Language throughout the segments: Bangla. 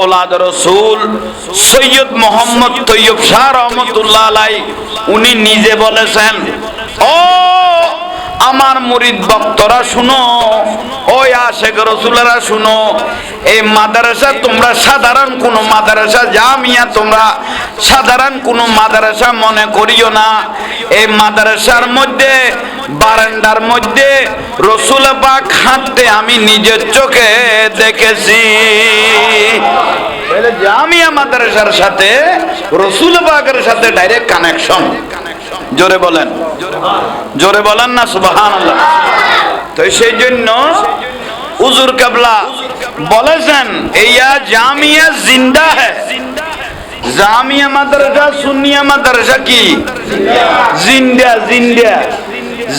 আওলাদ রসুল সৈয়দ মোহাম্মদ তৈয়ব শাহ রহমতুল্লাহ আলাই, উনি নিজে বলেছেন, ও আমার মুরিদ ভক্তরা শুনো ওই আশেখ রসুলেরা শুনো এই মাদ্রাসা তোমরা সাধারণ কোন মাদ্রাসা জামিয়া তোমরা সাধারণ কোন মাদ্রাসা মনে করিও না এই মাদ্রাসার মধ্যে বারান্দার মধ্যে রসুল পাক হাঁটতে আমি নিজের চোখে দেখেছি। জামিয়া মাদ্রাসার সাথে, রসুল পাকের সাথে ডাইরেক্ট কানেকশন জোরে বলেন। জোরে বলেন না সুবাহান তো সেই জন্য হুজুর কাবলা বলেছেন, এইয়া জামিয়া জিন্দা হ্যাঁ জামিয়া মাদ্রাসা, সুন্নিয়া মাদ্রাসা কি? জিন্দা জিন্দা।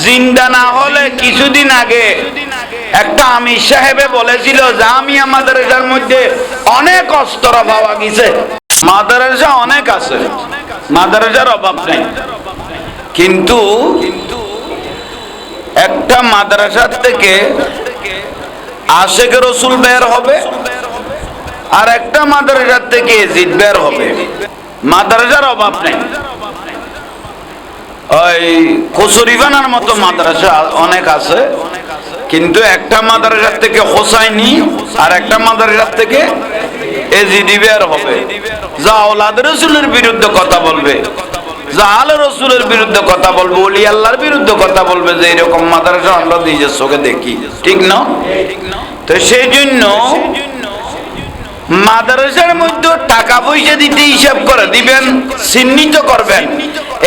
জিন্দা না হলে কিছুদিন আগে একটা আমির সাহেবে বলেছিল জামিয়া মাদ্রাসার মধ্যে অনেক অস্ত্র পাওয়া গেছে। মাদ্রাসা অনেক আছে, মাদ্রাসার অভাব নেই। কিন্তু একটা মাদ্রাসার থেকে আশেখ রসুল বের হবে আর একটা মাদ্রাসার থেকে জিদ বের হবে। মাদ্রাসার অভাব নেই। ওই কচুরিবানার মতো মাদ্রাসা অনেক আছে। কিন্তু একটা মাদ্রাসার থেকে হোসাইনি আর একটা মাদ্রাসার থেকে এজিডি বের হবে। যা ওলাদ রসুলের বিরুদ্ধে কথা বলবে, যা আল রসুলের বিরুদ্ধে কথা বলবে, ওলি আল্লাহর বিরুদ্ধে কথা বলবে যে এরকম মাদ্রাসা আমরা নিজের চোখে দেখি। ঠিক না? তো সেই জন্য মাদ্রাসার মধ্যে টাকা পয়সা দিতে হিসাব করে দিবেন, চিহ্নিত করবেন।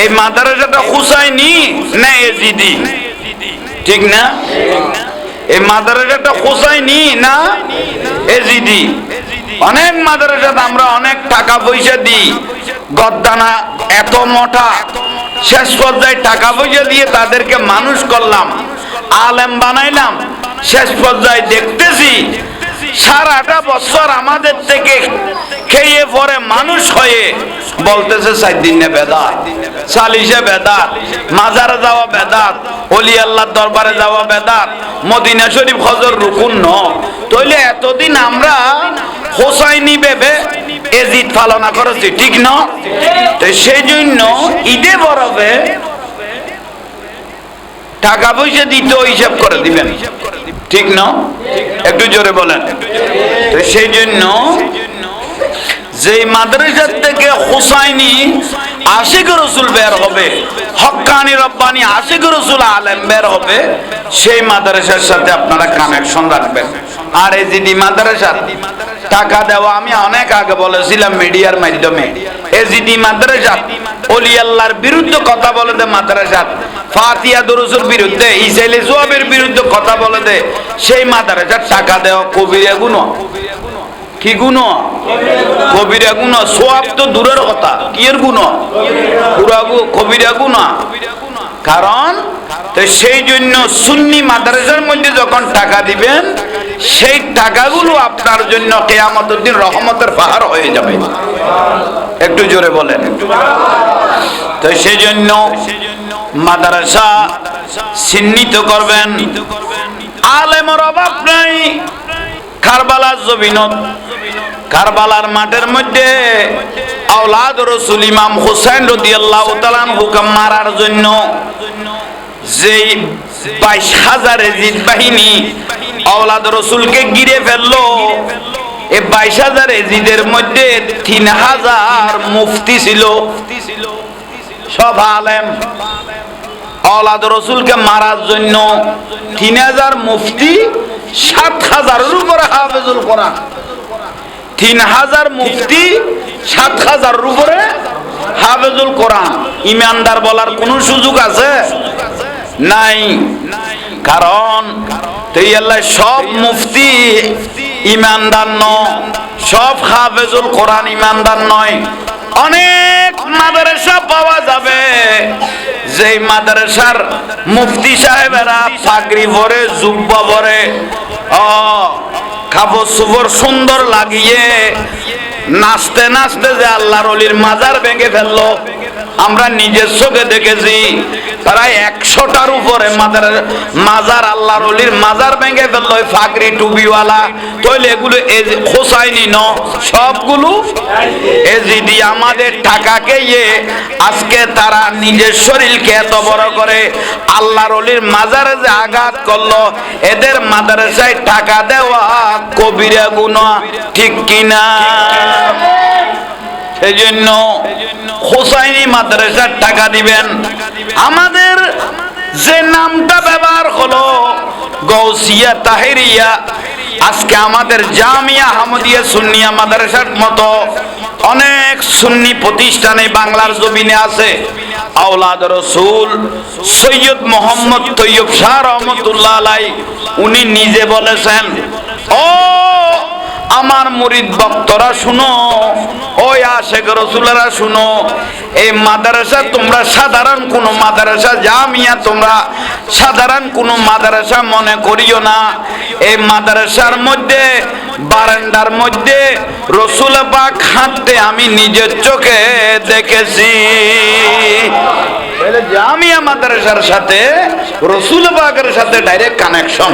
এই মাদ্রাসাটা হুসাইনি না এজিদি? ঠিক না? এই মাদ্রাসাটা হুসাইনি না এজিদি? অনেক মাদ্রাসাতে আমরা অনেক টাকা পয়সা দিই। গদ্দানা এত মোটা। শেষ পর্যায়ে টাকা পয়সা দিয়ে তাদেরকে মানুষ করলাম। আলেম বানাইলাম। শেষ পর্যায়ে দেখতেছি সারাটা বছর আমাদের থেকে খেয়ে পরে মানুষ হয়ে বলতেছে সাত দিনে বেদাত, সালিশে বেদাত, মাজারে যাওয়া বেদাত অলি আল্লাহর দরবারে যাওয়া বেদাত, মদিনা শরীফ হজর রুকুন ন তইলে এতদিন আমরা হোসাইনি ভেবে এজিদ পালনা করেছি, ঠিক না? তো সেই জন্য ঈদে বরফে টাকা পয়সা দিতে হিসাব করে দিবেন, ঠিক না? একটু জোরে বলেন। তো সেই জন্য যে মাদ্রাসার থেকে হুসাইনি আশিক রসুল বের হবে হক্কানি রব্বানি আশিক রসুল আলেম বের হবে, সেই মাদ্রাসার সাথে আপনারা কানেকশন রাখবেন। আর এই যদি মাদ্রাসা, টাকা দেওয়া আমি অনেক আগে বলেছিলাম মিডিয়ার মাধ্যমে। এজিডি মাদ্রাসা অলি আল্লাহর বিরুদ্ধে কথা বলে দে মাদ্রাসা, ফাতিয়া দরুসুর বিরুদ্ধে, ইসাইলে জুয়াবের বিরুদ্ধে কথা বলে দে, সেই মাদ্রাসার টাকা দেওয়া কবিরা গুণ। কি গুণ? কবিরা গুণ। সোয়াব তো দূরের কথা। কি এর গুণ পুরাবু কবিরা গুণ। কারণ, তো সেই জন্য সুন্নি মাদ্রাসার মধ্যে যখন টাকা দিবেন, সেই টাকাগুলো আপনার জন্য কেয়ামতের দিন রহমতের পাহাড় হয়ে যাবে। একটু জোরে বলেন। তো সেই জন্য মাদ্রাসা চিহ্নিত করবেন। আলেমর অভাব নাই। কারবালার জমিনত কারবালার মাঠের মধ্যে আওলাদ রসুল ইমাম হুসাইন রদিয়াল্লাহ তালান হুকাম মারার জন্য যেই বাইশ হাজার এজিদ বাহিনী আওলাদ রসুলকে গিরে ফেলল। এই বাইশ হাজার এজিদের মধ্যে তিন হাজার মুফতি ছিল। সব আলেম আওলাদ রসুলকে মারার জন্য তিন হাজার মুফতি, সাত হাজারের উপরে হাফেজুল কোরআন। তিন হাজার মুফতি সাত হাজারের উপরে হাফেজুল কোরআন। ইমানদার বলার কোন সুযোগ আছে? নাই। কারণ সব মুফতি ইমানদার ন সব হাফেজুল কোরআন ইমানদার নয়। অনেক মাদ্রাসা পাওয়া যাবে। যেই মাদ্রাসার মুফতি সাহেবেরা পাগড়ি ভরে, জুব্বা ভরে কাপড় সুবর সুন্দর লাগিয়ে। নাচতে নাচতে যে আল্লাহর অলির মাজার ভেঙে ফেলল। আমরা নিজের চোখে দেখেছি। প্রায় একশোটার উপরে মাদার মাজার আল্লাহর অলির মাজার ভেঙে ফেলল ফাগরি টুবিওয়ালা তৈলে এগুলো খোসাইনি ন সবগুলো এজিডি আমাদের টাকাকে ইয়ে আজকে তারা নিজের শরীরকে এত বড় করে আল্লাহর অলির মাজারে যে আঘাত করল এদের মাদ্রাসায় টাকা দেওয়া কবিরা গুণা ঠিক কিনা? সেই জন্য হোসাইনি মাদ্রাসার টাকা দিবেন। আমাদের যে নামটা ব্যবহার হলো গৌসিয়া তাহেরিয়া, আজকে আমাদের জামিয়া হামদিয়া সুন্নিয়া মাদ্রাসার মতো অনেক সুন্নি প্রতিষ্ঠানে বাংলার জমিনে আছে। আওলাদ রসুল সৈয়দ মোহাম্মদ তৈয়ব শাহ রহমতুল্লাহ আলাই, উনি নিজে বলেছেন, ও আমার মুরিদ ভক্তরা শুনো, ওই আশেখ রসুলেরা শুনো, এই মাদ্রাসা তোমরা সাধারণ কোনো মাদ্রাসা, জামিয়া তোমরা সাধারণ কোনো মাদ্রাসা মনে করিও না। এই মাদ্রাসার মধ্যে, বারান্দার মধ্যে রসুল পাক হাঁটতে আমি নিজের চোখে দেখেছি। জামিয়া মাদ্রাসার সাথে রসুল পাকের সাথে ডাইরেক্ট কানেকশন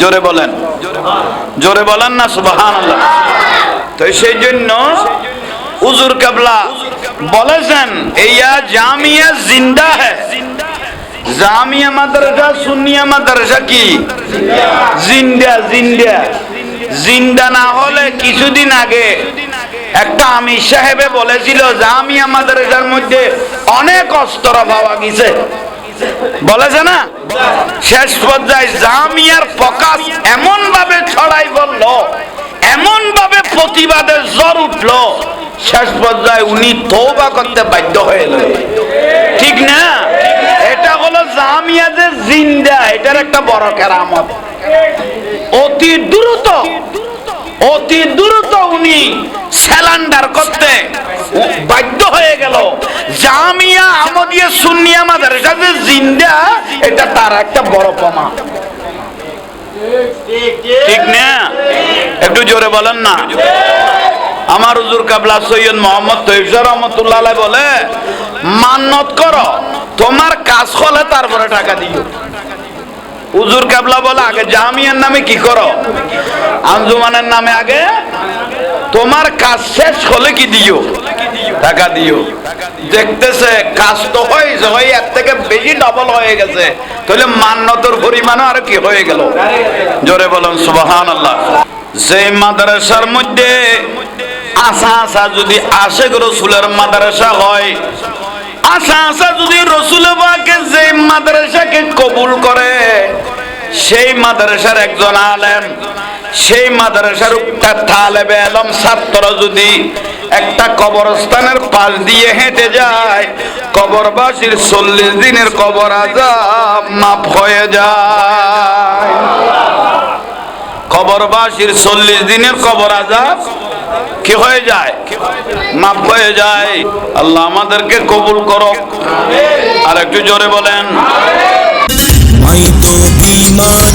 জোরে বলেন। জোরে বলেন না সুবাহান তো সেই জন্য উজুর কাবলা বলেছেন, এইয়া জামিয়া জিন্দা জামিয়া মাদ্রাসা, সুন্নিয়া মাদ্রাসা কি? জিন্দা জিন্দা। জিন্দা না হলে কিছুদিন আগে একটা আমির সাহেবে বলেছিল, জামিয়া মাদ্রাসার মধ্যে অনেক অস্ত্র পাওয়া গেছে। বলেছে না শেষ পর্যায়ে জামিয়ার প্রকাশ এমন ভাবে ছড়াই বলল এমন ভাবে প্রতিবাদের জ্বর উঠল, শেষ পর্যায়ে উনি তৌবা করতে বাধ্য হয়ে ঠিক না? এটা হলো জামিয়া যে জিন্দা, এটার একটা বড় কেরামত। অতি দ্রুত অতি দ্রুত উনি স্যালান্ডার করতে বাধ্য হয়ে গেল। জামিয়া মাদ্রাসা যে জিন্দা, এটা তার একটা বড় প্রমাণ। ঠিক না? একটু জোরে বলেন না। আমার হুজুর কাবলা সৈয়দ মোহাম্মদ রহমতুল্লাহ বলে, মান্নত করো, তোমার কাজ হলে তারপরে টাকা দিও। হুজুর কাবলা বলে, আগে জামিয়ার নামে কি করো? আঞ্জুমানের নামে আগে তোমার কাজ শেষ হলে কি দিও? টাকা দিও। দেখতেছে, কাজ তো হয়েছে হয়ে, এর থেকে বেশি ডবল হয়ে গেছে। তাহলে মান্যতর পরিমাণও আর কি হয়ে গেল? জোরে বলুন সুবাহান আল্লাহ সেই মাদ্রাসার মধ্যে আশা আশা যদি আশেক রসুলের মাদ্রাসা হয়, আশা আশা যদি রসুল বাকে যে মাদ্রাসাকে কবুল করে, সেই মাদ্রাসার একজন আলেম, সেই মাদ্রাসার তালেবে আলম ছাত্র যদি একটা কবরস্থানের পাশ দিয়ে হেঁটে যায়। কবরবাসীর চল্লিশ দিনের কবর আজাব মাফ হয়ে যায়। কবরবাসীর চল্লিশ দিনের কবর আজাব কি হয়ে যায়? মাফ হয়ে যায়। আল্লাহ আমাদেরকে কবুল করো আর একটু জোরে বলেন। আমি তো বিমার